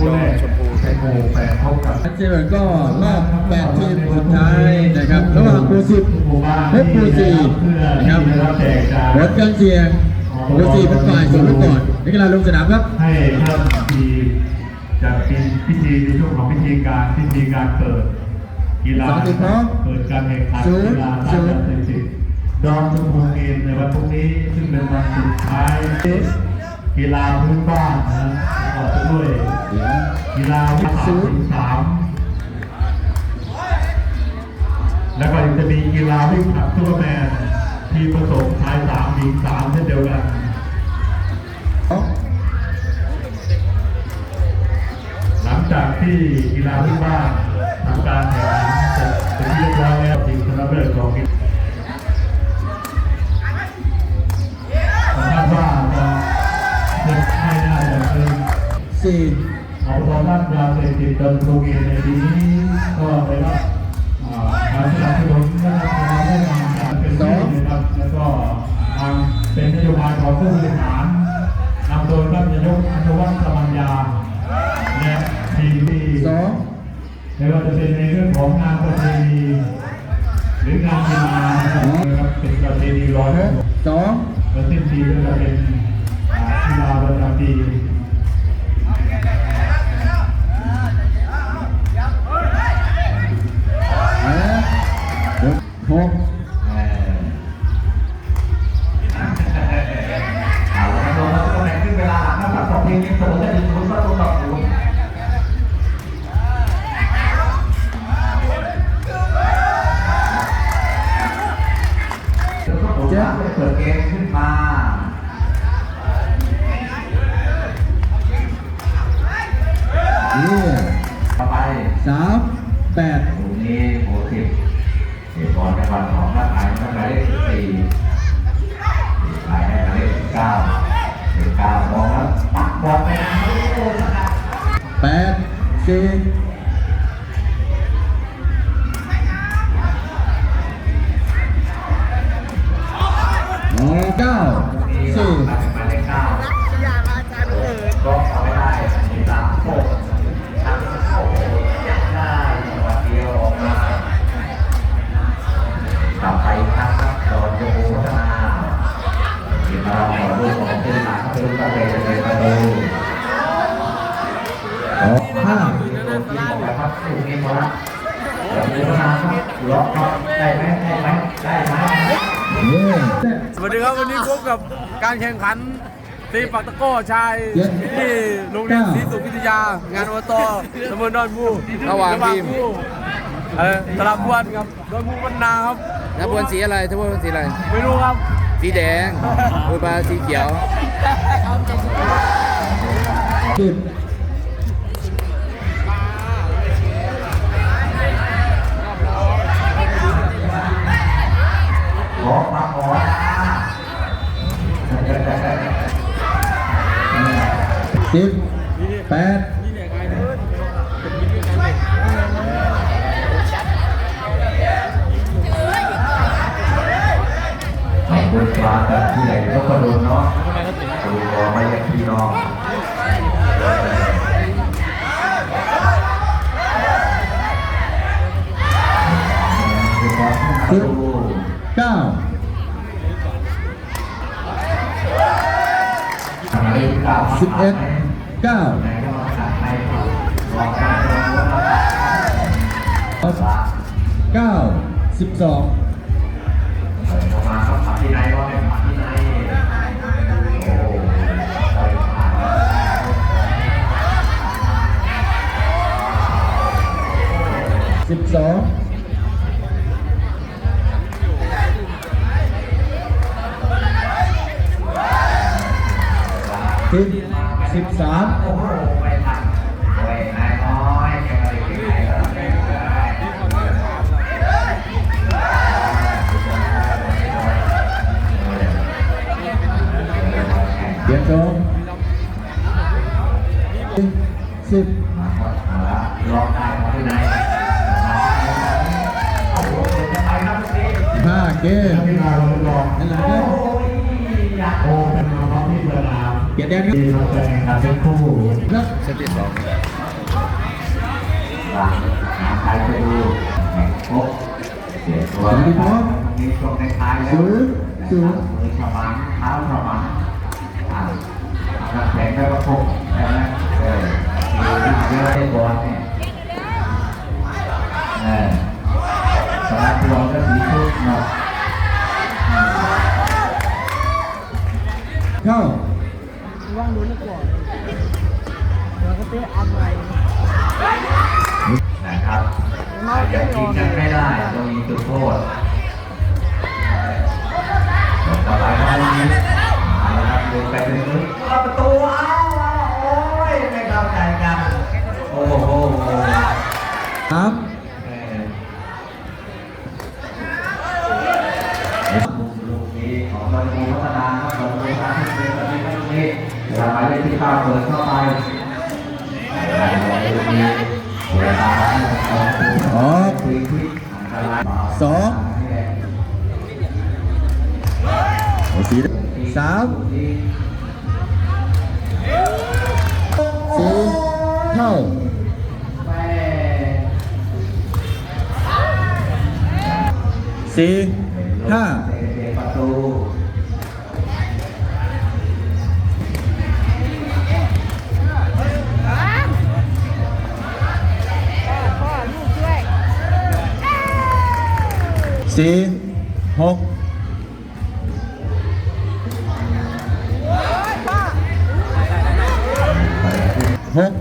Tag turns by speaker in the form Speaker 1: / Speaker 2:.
Speaker 1: คู่แรก
Speaker 2: ชมพู
Speaker 1: ไทยโมแปดพบกับ
Speaker 3: ชัดเจนก็รอบแปดทีมสุดท้ายนะครับระหว่างปูสิบเพชรปูสีนะครับผลการเชียร์ปูสีเป็นฝ่ายส่งลูกก่อนนักกีฬาลงสนามครับ
Speaker 1: ให้ท่านทีจัดเป็นพิธีในช่วงของพิธีการพิธีการเปิดกีฬา
Speaker 3: สามสิบพร้อม
Speaker 1: เปิดการแข่งขัน
Speaker 3: ศูนย์
Speaker 1: กีฬา
Speaker 3: ศู
Speaker 1: ท่าน
Speaker 3: ย์
Speaker 1: จัดสิบดอนชมพูเกมในวันพรุ่งนี้ซึ่งเป็นวันสุดท้าย กีฬาพื้นบ้านนะต่อไปด้วยกีฬาวิสาสิบสามแล้วก็จะมีกีฬาวิ่งผลักซูเปอร์แมนทีผสมชายสามหญิงสามเช่นเดียวกันหลังจากที่กีฬาวิ่งบ้านทำการแข่งขันเสร็จเป็นที่เรียบร้อย
Speaker 3: สี่
Speaker 1: เอาตอนนั้นยาเสพติดเดินโรงเรียนในปีนี้ก็ได้รับอ่าการสนับสนุนนะครับการได้งานการเป็นที่นะครับแล้วก็ทางเป็นนโยบายของผู้บริหารนำโดยท่านนายกอนุวัฒน์สมัญญาและทีมที่
Speaker 3: สอง
Speaker 1: ไม่ว่าจะเป็นในเรื่องของงานประเพณีหรืองานกีฬานะครับนะครับเป็นประเพณีร้อย
Speaker 3: สอง
Speaker 1: และสิ้นปีก็จะเป็นกีฬาประจำปี
Speaker 4: มขึ้นมา
Speaker 3: นี่
Speaker 4: ต่อไป
Speaker 3: สามแปด
Speaker 4: ตรงนี้โหสิบเอกรจังหวัดของนักขายนักขายเลขสิบสี่ขายให้หมายเลขสิบเก้าสิบเก้ามองแล้วปักบอลไปนะ
Speaker 3: แปดสี่
Speaker 4: มากลับไปอีกครั้งครับโดนโยโพัฒนาทีมเราขอลูกของทีมหลังก็เป็นลูกตะเตะเป็นประตู
Speaker 3: หกห้า
Speaker 4: นะครับลูกนี้มาแล้วเดี๋ยวพัฒนาครับล็อกครับได้ไหมได้ไหมได้ไหม
Speaker 2: สวัสดีครับวันนี้พบกับการแข่งขันตีปักตะกร้อชายที่โรงเรียนศรีสุขวิทยางานอบตตำบลดอนมู
Speaker 5: ระหว่างทีม
Speaker 2: เออตลาดบวนครับดอนมูบรรณาครับ
Speaker 5: ทัพบวนสีอะไรทัพบวนสีอะไร
Speaker 2: ไม่รู้ครับ
Speaker 5: สีแดงบุปลาสีเขียว
Speaker 3: สิบแปด
Speaker 4: ขอบคุณครับแต่ที่ไหนก็กระโดดเนาะดูรอไม่ยังพี่น้อง
Speaker 3: สิบเก้าสิบเอ็ด เก้าเก้าสิบสอง
Speaker 4: มาครับปัดที่ไหนก็เป็นปัดที่ไหน
Speaker 3: สิบสองสิบ สิบสาม
Speaker 4: โอ้โหไปทันโอ้ยนายน้อยแกมาเด็กๆไหนก็ได้เลย
Speaker 3: เปลี่ยนโจมสิบ
Speaker 4: มาหมดมาละลองได้มาที่ไหนโอ้โหจะไปครับพี่
Speaker 3: ห้าเกม
Speaker 1: นักกีฬาเราลอง
Speaker 3: นั่นแหละครับ
Speaker 4: โอ้ยอยาก
Speaker 1: โอ้เป็นมาพร้อมที่สนาม
Speaker 3: เปลี่ยนแดนครับ
Speaker 1: ที่เราจะแข่งขันเป็นคู่
Speaker 3: ครับ
Speaker 5: เซตที่สอง
Speaker 4: หลังหาใครจะดูแข่งครบเสียตัวมีช่วงในท้ายแล้วมือฉมังเท้าฉมังอ่านักแข่งได้ประกบใช่ไหมเออมีเยอะได้บอลเนี่ยเออสนามบอลก็สีชุดเนาะ
Speaker 3: เเรา
Speaker 6: ก็เตะอันใหม่
Speaker 4: นะครับยังกินกันไม่ได้ต้องมีจุดโทษต่อไปครับนี้เอาละครับดูไปเป็นลึกประตูเอาโอ้ยไม่เข้าใจกันโอ้โห
Speaker 3: สาม
Speaker 4: ลูกนี้ของเราจะมีพัฒนาครับเราจะมีการที่เป็นแบบนี้ครับลูกนี้อย่าไปเล่นที่ข้าวเปิดเข้าไป ลูกนี้เวลาของ
Speaker 3: ออก
Speaker 4: คุยที่
Speaker 3: สองสีสามสี่เท่าสี่ห้า สี่หก
Speaker 6: พ่อ
Speaker 3: หก